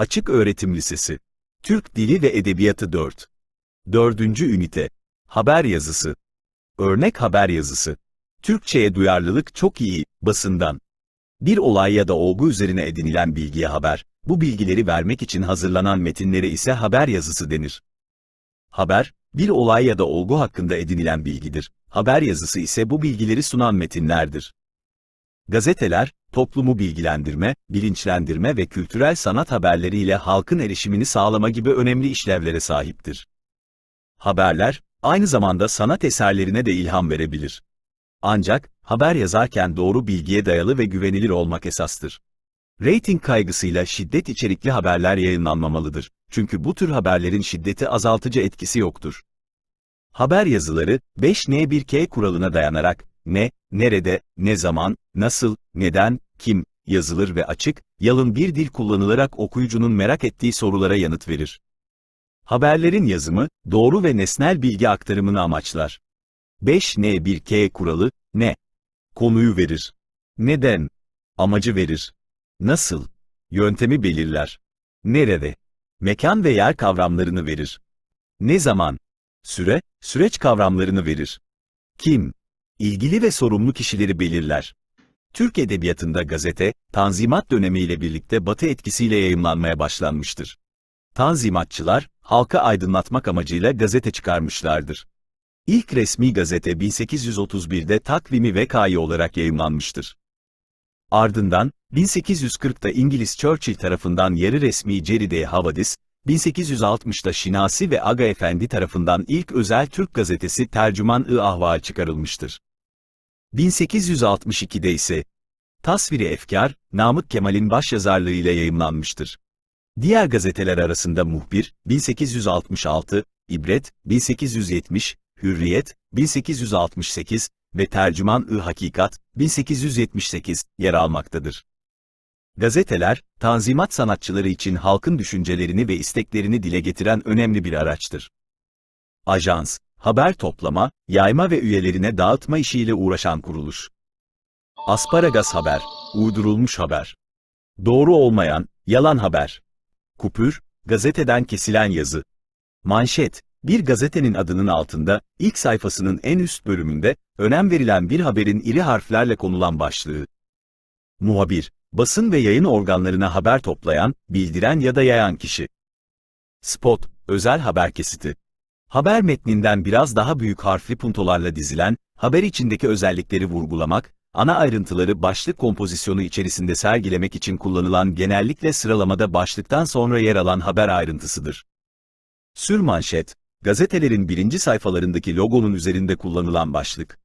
Açık Öğretim Lisesi. Türk Dili ve Edebiyatı 4. 4. Ünite. Haber yazısı. Örnek haber yazısı. Türkçeye duyarlılık çok iyi, basından. Bir olay ya da olgu üzerine edinilen bilgiye haber, bu bilgileri vermek için hazırlanan metinlere ise haber yazısı denir. Haber, bir olay ya da olgu hakkında edinilen bilgidir. Haber yazısı ise bu bilgileri sunan metinlerdir. Gazeteler, toplumu bilgilendirme, bilinçlendirme ve kültürel sanat haberleriyle halkın erişimini sağlama gibi önemli işlevlere sahiptir. Haberler, aynı zamanda sanat eserlerine de ilham verebilir. Ancak, haber yazarken doğru bilgiye dayalı ve güvenilir olmak esastır. Rating kaygısıyla şiddet içerikli haberler yayınlanmamalıdır. Çünkü bu tür haberlerin şiddeti azaltıcı etkisi yoktur. Haber yazıları, 5N1K kuralına dayanarak, ne, nerede, ne zaman, nasıl, neden, kim, yazılır ve açık, yalın bir dil kullanılarak okuyucunun merak ettiği sorulara yanıt verir. Haberlerin yazımı, doğru ve nesnel bilgi aktarımını amaçlar. 5N1K kuralı, ne? Konuyu verir. Neden? Amacı verir. Nasıl? Yöntemi belirler. Nerede? Mekan ve yer kavramlarını verir. Ne zaman? Süre, süreç kavramlarını verir. Kim? İlgili ve sorumlu kişileri belirler. Türk Edebiyatı'nda gazete, Tanzimat dönemiyle birlikte Batı etkisiyle yayımlanmaya başlanmıştır. Tanzimatçılar, halka aydınlatmak amacıyla gazete çıkarmışlardır. İlk resmi gazete 1831'de takvimi vekayı olarak yayımlanmıştır. Ardından, 1840'da İngiliz Churchill tarafından yarı resmi Ceride Havadis, 1860'da Şinasi ve Aga Efendi tarafından ilk özel Türk gazetesi Tercüman-ı Ahval çıkarılmıştır. 1862'de ise Tasviri Efkar, Namık Kemal'in başyazarlığıyla yayımlanmıştır. Diğer gazeteler arasında Muhbir, 1866, İbret, 1870, Hürriyet, 1868 ve Tercüman-ı Hakikat, 1878 yer almaktadır. Gazeteler, tanzimat sanatçıları için halkın düşüncelerini ve isteklerini dile getiren önemli bir araçtır. Ajans, haber toplama, yayma ve üyelerine dağıtma işiyle uğraşan kuruluş. Asparagas haber, uydurulmuş haber. Doğru olmayan, yalan haber. Kupür, gazeteden kesilen yazı. Manşet, bir gazetenin adının altında, ilk sayfasının en üst bölümünde, önem verilen bir haberin iri harflerle konulan başlığı. Muhabir, basın ve yayın organlarına haber toplayan, bildiren ya da yayan kişi. Spot, özel haber kesiti. Haber metninden biraz daha büyük harfli puntolarla dizilen, haber içindeki özellikleri vurgulamak, ana ayrıntıları başlık kompozisyonu içerisinde sergilemek için kullanılan genellikle sıralamada başlıktan sonra yer alan haber ayrıntısıdır. Sürmanşet, gazetelerin birinci sayfalarındaki logonun üzerinde kullanılan başlık.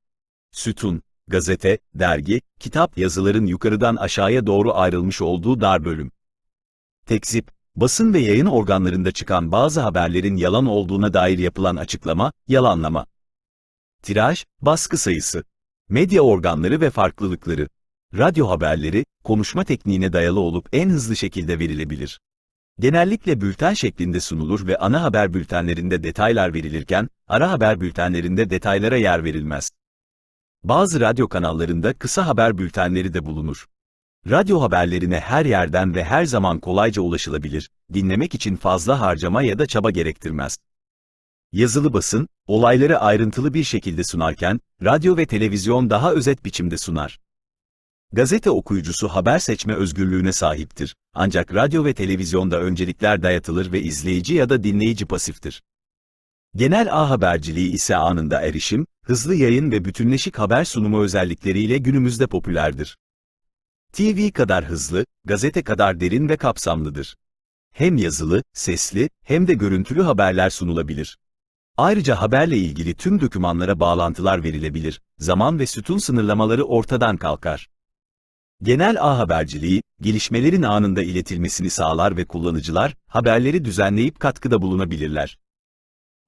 Sütun, gazete, dergi, kitap yazıların yukarıdan aşağıya doğru ayrılmış olduğu dar bölüm. Tekzip, basın ve yayın organlarında çıkan bazı haberlerin yalan olduğuna dair yapılan açıklama, yalanlama. Tiraj, baskı sayısı. Medya organları ve farklılıkları. Radyo haberleri, konuşma tekniğine dayalı olup en hızlı şekilde verilebilir. Genellikle bülten şeklinde sunulur ve ana haber bültenlerinde detaylar verilirken, ara haber bültenlerinde detaylara yer verilmez. Bazı radyo kanallarında kısa haber bültenleri de bulunur. Radyo haberlerine her yerden ve her zaman kolayca ulaşılabilir, dinlemek için fazla harcama ya da çaba gerektirmez. Yazılı basın, olayları ayrıntılı bir şekilde sunarken, radyo ve televizyon daha özet biçimde sunar. Gazete okuyucusu haber seçme özgürlüğüne sahiptir. Ancak radyo ve televizyonda öncelikler dayatılır ve izleyici ya da dinleyici pasiftir. Genel ağ haberciliği ise anında erişim, hızlı yayın ve bütünleşik haber sunumu özellikleriyle günümüzde popülerdir. TV kadar hızlı, gazete kadar derin ve kapsamlıdır. Hem yazılı, sesli, hem de görüntülü haberler sunulabilir. Ayrıca haberle ilgili tüm dokümanlara bağlantılar verilebilir, zaman ve sütun sınırlamaları ortadan kalkar. Genel ağ haberciliği, gelişmelerin anında iletilmesini sağlar ve kullanıcılar, haberleri düzenleyip katkıda bulunabilirler.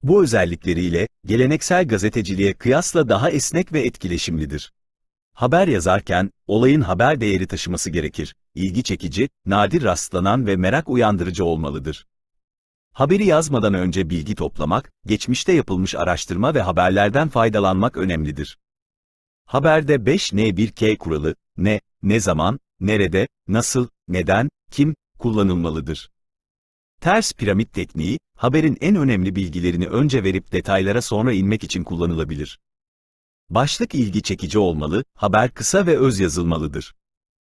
Bu özellikleriyle, geleneksel gazeteciliğe kıyasla daha esnek ve etkileşimlidir. Haber yazarken, olayın haber değeri taşıması gerekir, ilgi çekici, nadir rastlanan ve merak uyandırıcı olmalıdır. Haberi yazmadan önce bilgi toplamak, geçmişte yapılmış araştırma ve haberlerden faydalanmak önemlidir. Haberde 5N1K kuralı, ne, ne zaman, nerede, nasıl, neden, kim, kullanılmalıdır. Ters piramit tekniği, haberin en önemli bilgilerini önce verip detaylara sonra inmek için kullanılabilir. Başlık ilgi çekici olmalı, haber kısa ve öz yazılmalıdır.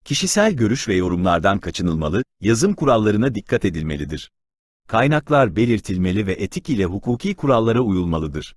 Kişisel görüş ve yorumlardan kaçınılmalı, yazım kurallarına dikkat edilmelidir. Kaynaklar belirtilmeli ve etik ile hukuki kurallara uyulmalıdır.